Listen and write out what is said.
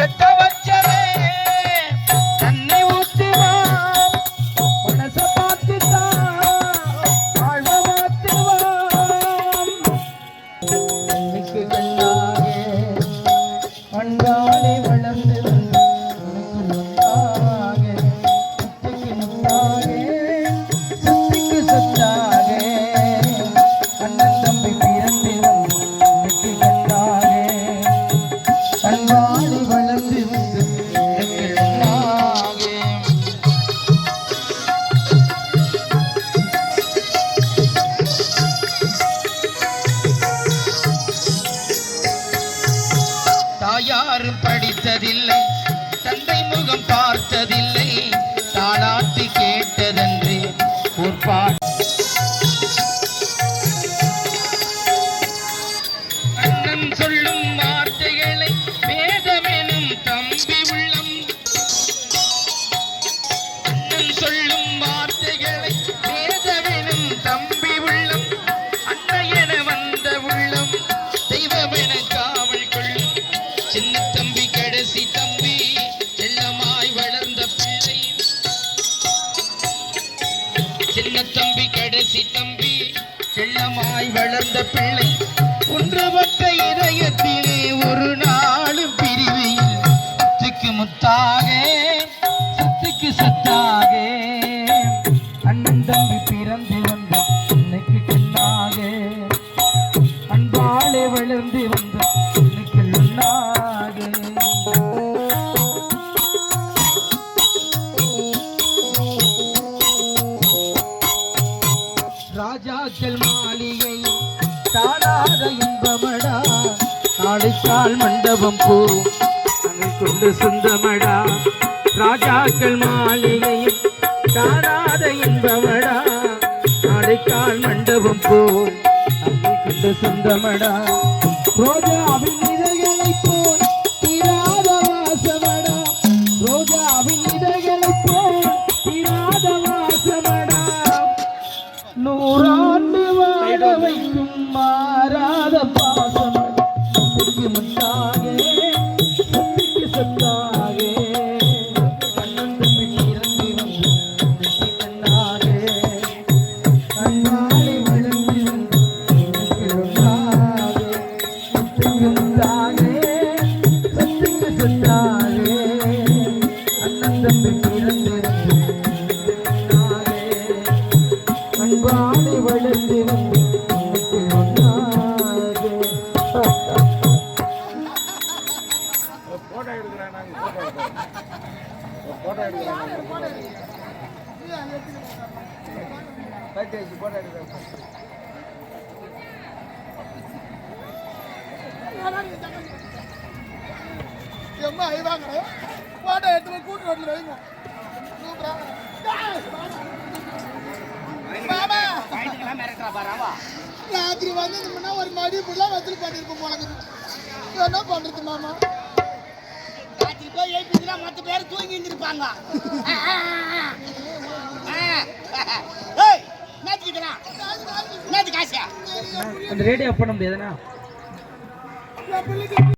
frente யாரும் படித்ததில்லை. தம்பி கடைசி தம்பி செல்லமாய் வளர்ந்த பிள்ளை. ஒன்றுபட்ட இதயத்திலே ஒரு நாளும் பிரிவில் முத்துக்கு முத்தாக சத்துக்கு சத்தாக. ராஜாக்கள் மாளிகை தாடாத இன்பமடா. நாளைக்கால் மண்டபம் போ அங்கு கொண்டு சொந்தமடா. ராஜாக்கள் மாளிகையும் தாடாத இன்பமடா. நாளைக்கால் மண்டபம் போ அங்கு கொண்டு சொந்தமடா. ரோஜாவின் நூறாண்டு வாழ வைக்கும் மாறாத பாசம். முத்துக்கு முத்தாக சத்துக்கு சத்தாக. கண்ணன் தம்பி இறங்கி வந்து முத்துக்கு கண்ணாக. கண்ணாடி வளர்ந்து வந்து எனக்கு ஒன்றாக முத்துக்கு முத்தாக தம்பி வந்து போட்டோ எடுக்கிறேன். பேக்கேஜ் போட்டோ எடுக்கிறேன் எம்மா ஐவாங்க போட்டோ எடுத்து போய் கூட்டு ரோட்ல வைங்க. மாமா. ராத்திரி வந்து இந்த ஒரு மடி புள்ள வசூல் போனது என்ன பண்றது மாமா? போய் எழுப்பிச்சுனா மற்ற பேர் தூங்கி இருந்திருப்பாங்க அந்த ரேடியோ பண்ண முடியாதுண்ணா.